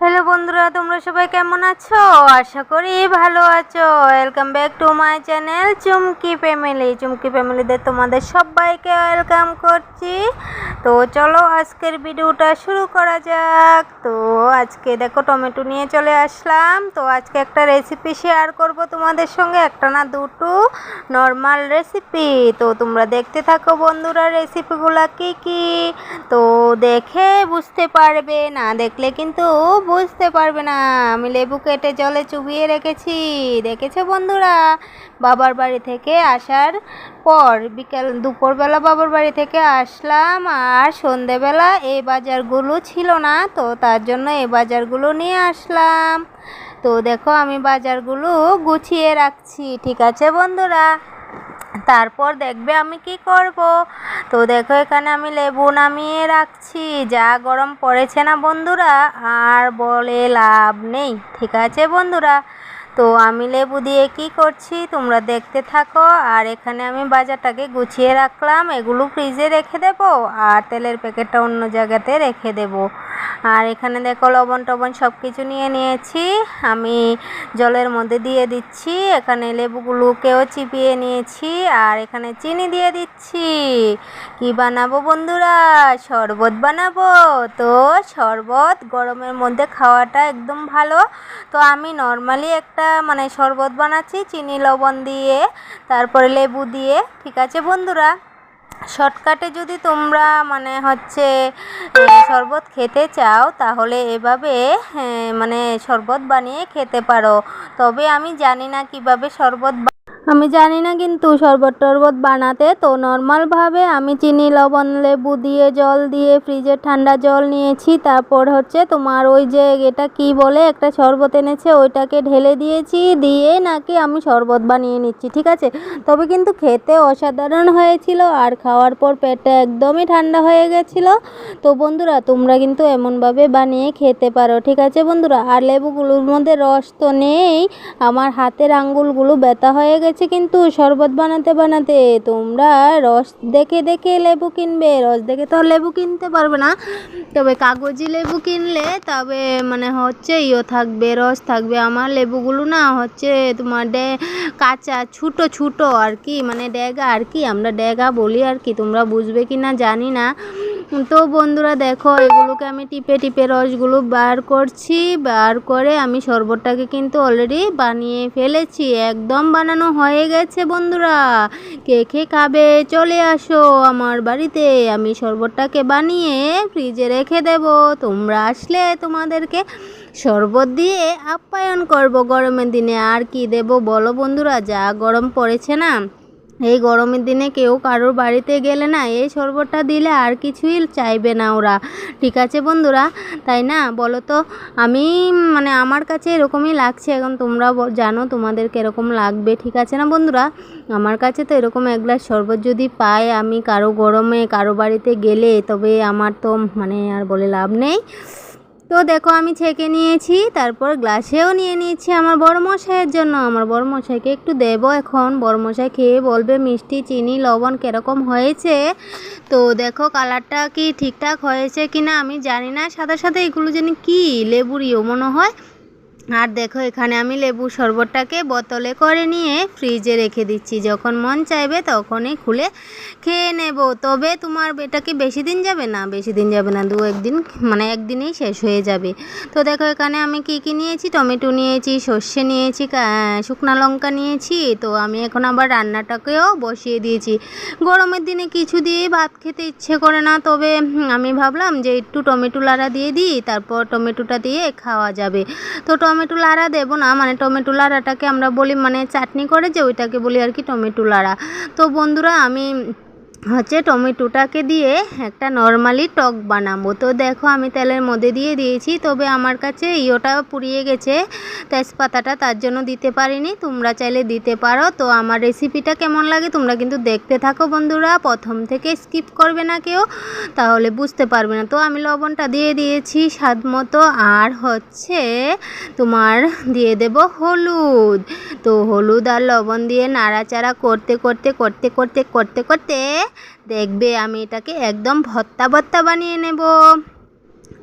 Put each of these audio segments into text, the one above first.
Hello বন্ধুরা, তোমরা সবাই কেমন আছো? আশা করি ভালো আছো। Welcome back to my channel Chumki family Chumki ফ্যামিলিদের তোমাদের সবাইকে ওয়েলকাম করছি। তো চলো আজকের ভিডিওটা শুরু করা যাক। তো আজকে দেখো টমেটো নিয়ে চলে আসলাম। তো আজকে একটা রেসিপি শেয়ার করব তোমাদের সঙ্গে। একটা না দুটো নর্মাল রেসিপি তো তোমরা দেখতে থাকো বন্ধুরা রেসিপিগুলো কি কি? তো দেখে বুঝতে পারবে। না দেখলে কিন্তু বুঝতে পারবে না। আমি লেবু কেটে জলে চুবিয়ে রেখেছি। দেখেছে বন্ধুরা? বাবার বাড়ি থেকে আসার পর বিকেল, দুপুরবেলা বাবার বাড়ি থেকে আসলাম আর সন্ধেবেলা এই বাজারগুলো ছিল না, তো তার জন্য এই বাজারগুলো নিয়ে আসলাম। তো দেখো আমি বাজারগুলো গুছিয়ে রাখছি। ঠিক আছে বন্ধুরা? তারপর দেখবে আমি কি করব? তো দেখো, এখানে আমি লেবু নামিয়ে রাখছি। যা গরম পড়েছে না বন্ধুরা, আর বলে লাভ নেই। ঠিক আছে বন্ধুরা? তো আমি লেবু দিয়ে কি করছি? তোমরা দেখতে থাকো। আর এখানে আমি বাজারটাকে গুছিয়ে রাখলাম। এগুলো ফ্রিজে রেখে দেব আর তেলের প্যাকেটটা অন্য জায়গাতে রেখে দেব। আর এখানে দেখো লবণ টবণ সব কিছু নিয়ে নিয়েছি। আমি জলের মধ্যে দিয়ে দিচ্ছি। এখানে লেবুগুলোকেও চিপিয়ে নিয়েছি। আর এখানে চিনি দিয়ে দিচ্ছি। কি বানাবো বন্ধুরা? শরবত বানাবো। তো শরবত গরমের মধ্যে খাওয়াটা একদম ভালো। তো আমি নর্মালি একটা মানে শরবত বানাচ্ছি, চিনি, লবণ দিয়ে, তারপরে লেবু দিয়ে, ঠিক আছে বন্ধুরা? শর্টকাটে যদি তোমরা মানে হচ্ছে শরবত খেতে চাও, তাহলে এভাবে মানে শরবত বানিয়ে খেতে পারো। তবে আমি জানি না কীভাবে শরবত আমি জানি না কিন্তু শরবত টরবত বানাতে, তো নর্মালভাবে আমি চিনি, লবণ, লেবু দিয়ে, জল দিয়ে, ফ্রিজে ঠান্ডা জল নিয়েছি। তারপর হচ্ছে তোমার ওই যে এটা কি বলে, একটা শরবত এনেছে, ওইটাকে ঢেলে দিয়েছি, দিয়ে নাকি আমি শরবত বানিয়ে নিচ্ছি, ঠিক আছে? তবে কিন্তু খেতে অসাধারণ হয়েছিল, আর খাওয়ার পর পেটে একদমই ঠান্ডা হয়ে গেছিল। তো বন্ধুরা, তোমরা কিন্তু এমনভাবে বানিয়ে খেতে পারো, ঠিক আছে বন্ধুরা? আর লেবুগুলোর মধ্যে রস তো নেই, আমার হাতের আঙ্গুলগুলো ব্যথা হয়ে গেছে। হয়েছে কিন্তু শরবত বানাতে বানাতে তোমরা রস দেখে দেখে লেবু কিনবে। রস দেখে তো লেবু কিনতে পারবে না। তবে কাগজি লেবু কিনলে তবে মানে হচ্ছে ইয়ে থাকবে, রস থাকবে। আমার লেবুগুলো না হচ্ছে তোমার ডে, কাঁচা, ছুটো ছুটো আর কি মানে ড্যাগা আর কি। আমরা ড্যাগা বলি আর কি, তোমরা বুঝবে কি না জানি না। তো বন্ধুরা দেখো, এগুলোকে আমি টিপে টিপে রসগুলো বার করছি। বার করে আমি শরবতটাকে কিন্তু অলরেডি বানিয়ে ফেলেছি। একদম বানানো হয়ে গেছে বন্ধুরা। কে কে খাবে চলে আসো আমার বাড়িতে। আমি শরবতটাকে বানিয়ে ফ্রিজে রেখে দেব। তোমরা আসলে তোমাদেরকে শরবত দিয়ে আপ্যায়ন করব গরমের দিনে। আর কি দেব বলো বন্ধুরা? যা গরম পড়েছে না। এই গরমের দিনে কেউ কারোর বাড়িতে গেলে না এই শরবতটা দিলে আর কিছুই চাইবে না ওরা। ঠিক আছে বন্ধুরা? তাই না? বলো তো, আমি মানে আমার কাছে এরকমই লাগছে। এখন তোমরা জানো তোমাদের কীরকম লাগবে। ঠিক আছে না বন্ধুরা? আমার কাছে তো এরকম এক গ্লাস শরবত যদি পাই, আমি কারও গরমে, কারও বাড়িতে গেলে তবে আমার তো মানে আর বলে লাভ নেই। তো দেখো আমি ছেঁকে নিয়েছি, তারপর গ্লাসেও নিয়ে নিয়েছি আমার বড়মশাইয়ের জন্য। আমার বড়মশাইকে একটু দেব এখন। বড়মশাই খেয়ে বলবে, মিষ্টি, চিনি, লবণ কীরকম হয়েছে? তো দেখো কালারটা কি ঠিকঠাক হয়েছে কিনা আমি জানি না। সাথে সাথে এগুলো যেন কি লেবুরিও মনে হয়। আর দেখো, এখানে আমি লেবু শরবতটাকে বোতলে করে নিয়ে ফ্রিজে রেখে দিচ্ছি। যখন মন চাইবে তখনই খুলে খেয়ে নেব। তবে তোমার এটা কি বেশি দিন যাবে? না, বেশি দিন যাবে না। দু একদিন মানে একদিনেই শেষ হয়ে যাবে। তো দেখো, এখানে আমি কি কি নিয়েছি? টমেটো নিয়েছি, সর্ষে নিয়েছি শুকনো লঙ্কা নিয়েছি। তো আমি এখন আবার রান্নাটাকেও বসিয়ে দিয়েছি। গরমের দিনে কিছু দিয়ে ভাত খেতে ইচ্ছে করে না। তবে আমি ভাবলাম যে একটু টমেটো লাড়া দিয়ে দিই, তারপর টমেটোটা দিয়ে খাওয়া যাবে। তো টমেটো টমেটো লাড়া দেবো না। মানে টমেটো লাড়াটাকে আমরা বলি মানে চাটনি করে যে ওইটাকে বলি আর কি টমেটো লাড়া। তো বন্ধুরা, আমি হচ্ছে টমেটোটাকে দিয়ে একটা নর্মালি টক বানাবো। তো দেখো আমি তেলের মধ্যে দিয়ে দিয়েছি, তবে আমার কাছে ইয়োটা পুড়িয়ে গেছে, তেজপাতাটা তার জন্য দিতে পারিনি, তোমরা চাইলে দিতে পারো। তো আমার রেসিপিটা কেমন লাগে তোমরা কিন্তু দেখতে থাকো বন্ধুরা, প্রথম থেকে স্কিপ করবে না কেউ, তাহলে বুঝতে পারবে না। তো আমি লবণটা দিয়ে দিয়েছি স্বাদ মতো, আর হচ্ছে তোমার দিয়ে দেব হলুদ। তো হলুদ আর লবণ দিয়ে নাড়াচাড়া করতে করতে করতে করতে করতে করতে দেখবে আমি এটাকে একদম ভত্তা ভত্তা বানিয়ে নেব।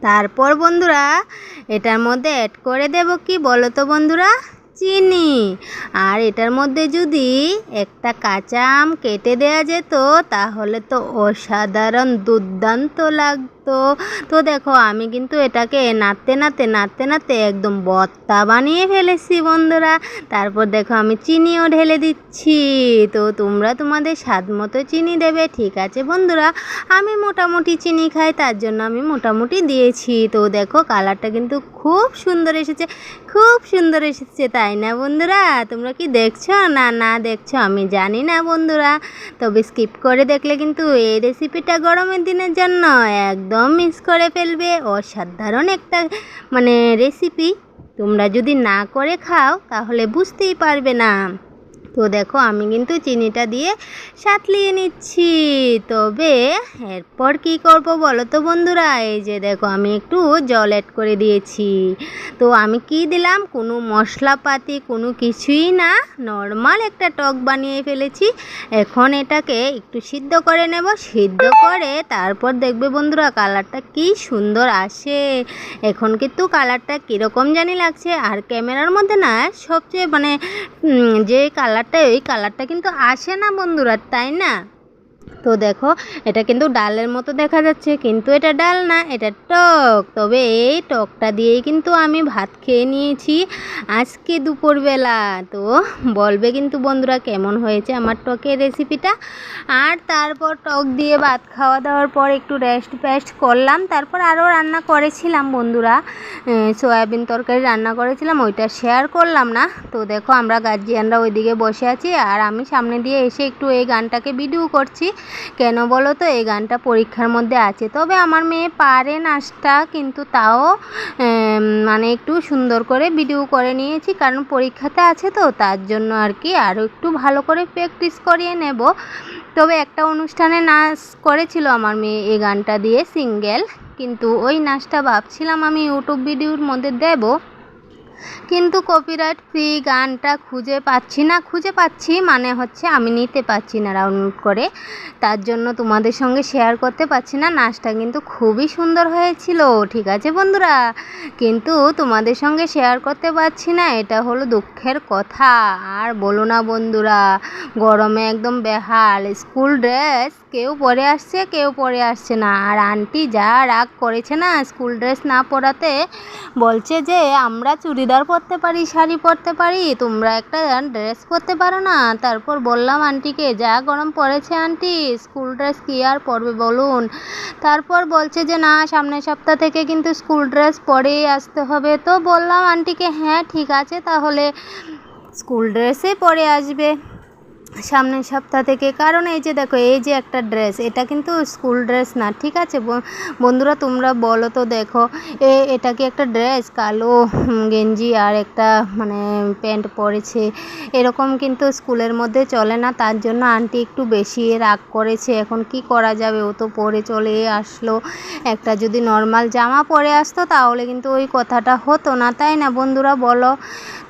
তারপর বন্ধুরা, এটার মধ্যে অ্যাড করে দেব কি বলো তো বন্ধুরা? চিনি। আর এটার মধ্যে যদি একটা কাঁচা আম কেটে দেওয়া যেত, তাহলে তো অসাধারণ দুর্দান্ত লাগতো। তো তো দেখো, আমি কিন্তু এটাকে নাড়তে নাড়তে নাড়তে নাড়তে একদম বত্তা বানিয়ে ফেলেছি বন্ধুরা। তারপর দেখো, আমি চিনিও ঢেলে দিচ্ছি। তো তোমরা তোমাদের স্বাদ মতো চিনি দেবে, ঠিক আছে বন্ধুরা? আমি মোটামুটি চিনি খাই, তার জন্য আমি মোটামুটি দিয়েছি। তো দেখো, কালারটা কিন্তু খুব সুন্দর এসেছে, খুব সুন্দর এসেছে, তাই না বন্ধুরা? তোমরা কি দেখছ? না না দেখছ, আমি জানি না বন্ধুরা। তবে স্কিপ করে দেখলে কিন্তু এই রেসিপিটা গরমের দিনের জন্য একদম মিস করে ফেলবে। অসাধারণ একটা মানে রেসিপি তোমরা যদি না করে খাও, তাহলে বুঝতেই পারবে না। তো দেখো আমি কিন্তু চিনিটা দিয়ে সাতলিয়ে নিচ্ছি। তবে এরপর কি করব বলো তো বন্ধুরা? এই যে দেখো আমি একটু জল অ্যাড করে দিয়েছি। তো আমি কি দিলাম? কোনো মশলাপাতি, কোনো কিছুই না। নর্মাল একটা টক বানিয়ে ফেলেছি। এখন এটাকে একটু সিদ্ধ করে নেব। সিদ্ধ করে তারপর দেখবে বন্ধুরা কালারটা কি সুন্দর আসে। এখন কিন্তু কালারটা কীরকম জানি লাগছে। আর ক্যামেরার মধ্যে না সবচেয়ে মানে যে যে কালারটা ওই কালারটা কিন্তু আসে না বন্ধুরা তাই না? তো দেখো, এটা কিন্তু ডালের মতো দেখা যাচ্ছে, কিন্তু এটা ডাল না, এটা টক। তবে এই টকটা দিয়েই কিন্তু আমি ভাত খেয়ে নিয়েছি আজকে দুপুরবেলা। তো বলবে কিন্তু বন্ধুরা কেমন হয়েছে আমার টকের রেসিপিটা? আর তারপর টক দিয়ে ভাত খাওয়া দাওয়ার পর একটু রেস্ট ফেস্ট করলাম, তারপর আরও রান্না করেছিলাম বন্ধুরা। সয়াবিন তরকারি রান্না করেছিলাম, ওইটা শেয়ার করলাম না। তো দেখো, আমরা গার্জিয়ানরা ওইদিকে বসে আছি, আর আমি সামনে দিয়ে এসে একটু এই গানটাকে ভিডিও করছি। কেন বলো তো? এই গানটা পরীক্ষার মধ্যে আছে। তবে আমার মেয়ে পারে নাচটা, কিন্তু তাও মানে একটু সুন্দর করে ভিডিও করে নিয়েছি। কারণ পরীক্ষাতে আছে তো, তার জন্য আর কি আরও একটু ভালো করে প্র্যাকটিস করিয়ে নেব। তবে একটা অনুষ্ঠানে নাচ করেছিল আমার মেয়ে এই গানটা দিয়ে সিঙ্গেল কিন্তু ওই নাচটা ভাবছিলাম আমি ইউটিউব ভিডিওর মধ্যে দেব। কিন্তু কপিরাইট ফ্রি গানটা খুঁজে পাচ্ছি না। খুঁজে পাচ্ছি মানে হচ্ছে আমি নিতে পারছি না ডাউনলোড করে। তার জন্য তোমাদের সঙ্গে শেয়ার করতে পারছি না। নাচটা কিন্তু খুবই সুন্দর হয়েছিল, ঠিক আছে বন্ধুরা? কিন্তু তোমাদের সঙ্গে শেয়ার করতে পারছি না, এটা হলো দুঃখের কথা। আর বলো না বন্ধুরা, গরমে একদম বেহাল। স্কুল ড্রেস কেউ পরে আসছে, কেউ পরে আসছে না। আর আন্টি যা রাগ করেছে না স্কুল ড্রেস না পরাতে, বলছে যে, আমরা চুড়িদার পরতে পারি, শাড়ি পরতে পারি, তোমরা একটা ড্রেস পরতে পারো না। তারপর বললাম, আন্টিকে, যা গরম পড়েছে আন্টি স্কুল ড্রেস কি আর পরবে বলুন? তারপর বলছে যে, না, সামনের সপ্তাহ থেকে কিন্তু স্কুল ড্রেস পরেই আসতে হবে। তো বললাম, আন্টিকে হ্যাঁ ঠিক আছে, তাহলে স্কুল ড্রেসে পরে আসবে। সামনের সপ্তাহ থেকে। কারণ এই যে দেখো, এই যে একটা ড্রেস এটা কিন্তু স্কুল ড্রেস না, ঠিক আছে? বন্ধুরা, তোমরা বলো তো দেখো, এ, এটা কি একটা ড্রেস কালো গেঞ্জি আর একটা মানে প্যান্ট পরেছে। এরকম কিন্তু স্কুলের মধ্যে চলে না, তার জন্য আন্টি একটু বেশি রাগ করেছে। এখন কি করা যাবে? ও তো পরে চলে আসলো। একটা যদি নর্মাল জামা পরে আসতো, তাহলে কিন্তু ওই কথাটা হতো না, তাই না বন্ধুরা? বলো।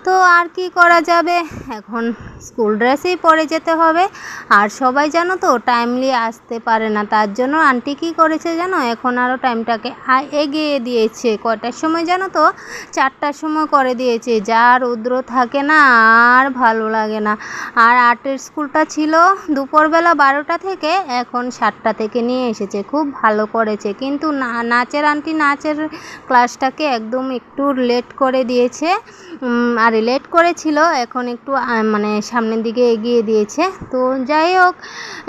তো আর কি করা যাবে? এখন স্কুল ড্রেসেই পরে যেতে হবে। আর সবাই জানো তো টাইমলি আসতে পারে না। তার জন্য আন্টি কী করেছে জানো? এখন আরও টাইমটাকে এগিয়ে দিয়েছে। কয়টার সময় জানো তো? চারটার সময় করে দিয়েছে। যা রৌদ্র থাকে না, আর ভালো লাগে না। আর আর্টের স্কুলটা ছিল দুপুরবেলা বারোটা থেকে, এখন সাতটা থেকে নিয়ে এসেছে। খুব ভালো করেছে। কিন্তু না, নাচের আন্টি নাচের ক্লাসটাকে একদম একটু লেট করে দিয়েছে। আর লেট করেছিল, এখন একটু মানে সামনের দিকে এগিয়ে দিয়েছে। তো যাই হোক,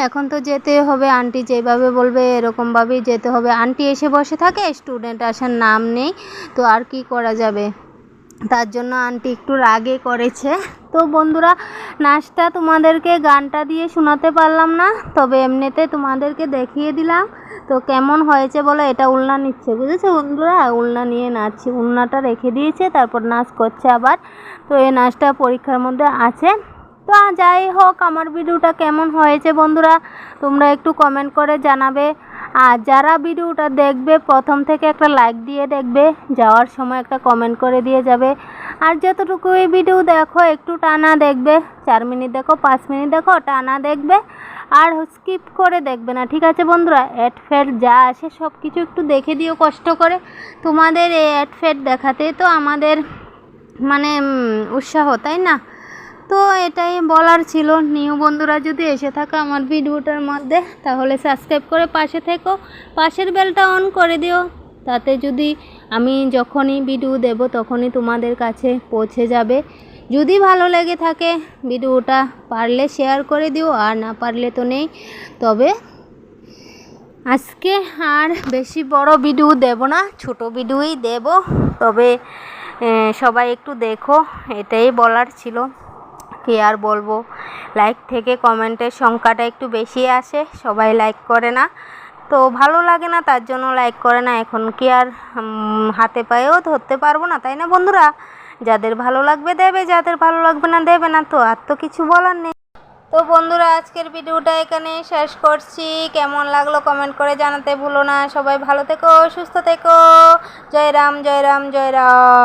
এখন তো যেতে হবে আন্টি যেভাবে বলবে এরকমভাবেই যেতে হবে। আন্টি এসে বসে থাকে স্টুডেন্ট আসার নাম নেই, তো আর কি করা যাবে? তার জন্য আন্টি একটু রাগে করেছে। তো বন্ধুরা, নাচটা তোমাদেরকে গানটা দিয়ে শোনাতে পারলাম না, তবে এমনিতে তোমাদেরকে দেখিয়ে দিলাম। তো কেমন হয়েছে বলো? এটা উলনা নিচ্ছে, বুঝেছ? বন্ধুরা, উলনা নিয়ে নাচছে। উলনাটা রেখে দিয়েছে, তারপর নাচ করছে আবার। তো এই নাচটা পরীক্ষার মধ্যে আছে। তো যাই হোক, আমার ভিডিওটা কেমন হয়েছে বন্ধুরা, তোমরা একটু কমেন্ট করে জানাবে। আর যারা ভিডিওটা দেখবে, প্রথম থেকে একটা লাইক দিয়ে দেখবে, যাওয়ার সময় একটা কমেন্ট করে দিয়ে যাবে। আর যতটুকু এই ভিডিও দেখো, একটু টানা দেখবে। চার মিনিট দেখো, পাঁচ মিনিট দেখো, টানা দেখবে। আর স্কিপ করে দেখবে না। ঠিক আছে বন্ধুরা অ্যাড ফ্যাড যা আসে সব কিছু একটু দেখে দিও, কষ্ট করে। তোমাদের এই অ্যাড ফ্যাড দেখাতে তো আমাদের মানে উৎসাহ, তাই না? তো এটাই বলার ছিল। নিউ বন্ধুরা যদি এসে থাকো আমার ভিডিওটার মধ্যে, তাহলে সাবস্ক্রাইব করে পাশে থেকো। পাশের বেলটা অন করে দিও। তাতে যদি আমি যখনই ভিডিও দেব, তখনই তোমাদের কাছে পৌঁছে যাবে। যদি ভালো লেগে থাকে ভিডিওটা পারলে শেয়ার করে দিও, আর না পারলে তো নেই। তবে আজকে আর বেশি বড় ভিডিও দেব না, ছোট ভিডিওই দেব। তবে সবাই একটু দেখো, এটাই বলার ছিল। কি আর বলব, লাইক থেকে কমেন্টের সংখ্যাটা একটু বেশি আসে, সবাই লাইক করে না। তো ভালো লাগে না, তার জন্য লাইক করে না। এখন কি আর হাতে পায়েও ধরতে পারব না, তাই না বন্ধুরা? যাদের ভালো লাগবে দেবে, যাদের ভালো লাগবে না দেবে না তো, আর তো কিছু বলার নেই। তো বন্ধুরা, আজকের ভিডিওটা এখানে শেষ করছি। কেমন লাগল কমেন্ট করে জানাতে ভুলো না। সবাই ভালো থেকো, সুস্থ থেকো। জয় রাম জয় রাম জয় রাম।